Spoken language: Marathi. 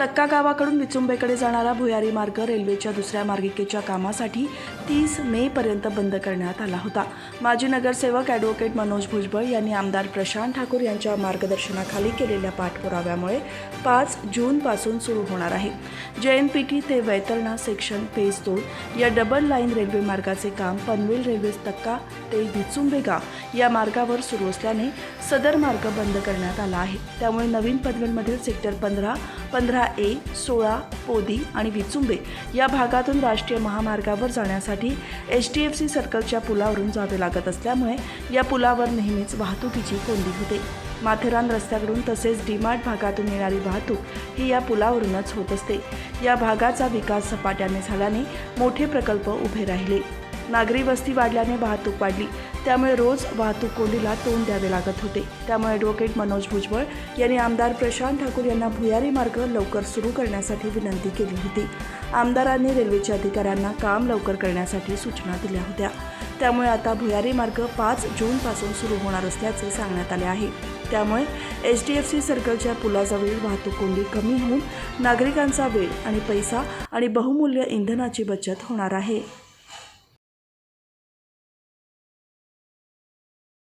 तक्का गावाकडून विचुंबेकडे जाणारा भुयारी मार्ग रेल्वेच्या दुसऱ्या मार्गिकेच्या कामासाठी तीस मे पर्यंत बंद करण्यात आला होता. माजी नगरसेवक ॲडव्होकेट मनोज भुजबळ यांनी आमदार प्रशांत ठाकूर यांच्या मार्गदर्शनाखाली केलेल्या पाठपुराव्यामुळे पाच जूनपासून सुरू होणार आहे. जे एन पी टी ते वैतरणा सेक्शन फेज दोन या डबल लाईन रेल्वे मार्गाचे काम पनवेल रेल्वे तक्का ते विचुंबे गाव या मार्गावर सुरू असल्याने सदर मार्ग बंद करण्यात आला आहे. त्यामुळे नवीन पनवेलमधील सेक्टर पंधरा पंधरा ए सोळा पोदी आणि विचुंबे या भागातून राष्ट्रीय महामार्गावर जाण्यासाठी एच डी एफ सी सर्कलच्या पुलावरून जावे लागत असल्यामुळे या पुलावर नेहमीच वाहतुकीची कोंडी होते. माथेरान रस्त्याकडून तसेच डीमार्ट भागातून येणारी वाहतूक ही या पुलावरूनच होत असते. या भागाचा विकास झपाट्याने झाल्याने मोठे प्रकल्प उभे राहिले. नागरी वस्ती वाढल्याने वाहतूक वाढली. त्यामुळे रोज वाहतूक कोंडीला तोंड द्यावे लागत होते. त्यामुळे ॲडव्होकेट मनोज भुजबळ यांनी आमदार प्रशांत ठाकूर यांना भुयारी मार्ग लवकर सुरू करण्यासाठी विनंती केली होती. आमदारांनी रेल्वेच्या अधिकाऱ्यांना काम लवकर करण्यासाठी सूचना दिल्या होत्या. त्यामुळे आता भुयारी मार्ग पाच जूनपासून सुरू होणार असल्याचे सांगण्यात आले आहे. त्यामुळे एच डी एफ सी सर्कलच्या पुलाजवळील वाहतूक कोंडी कमी होऊन नागरिकांचा वेळ आणि पैसा आणि बहुमूल्य इंधनाची बचत होणार आहे.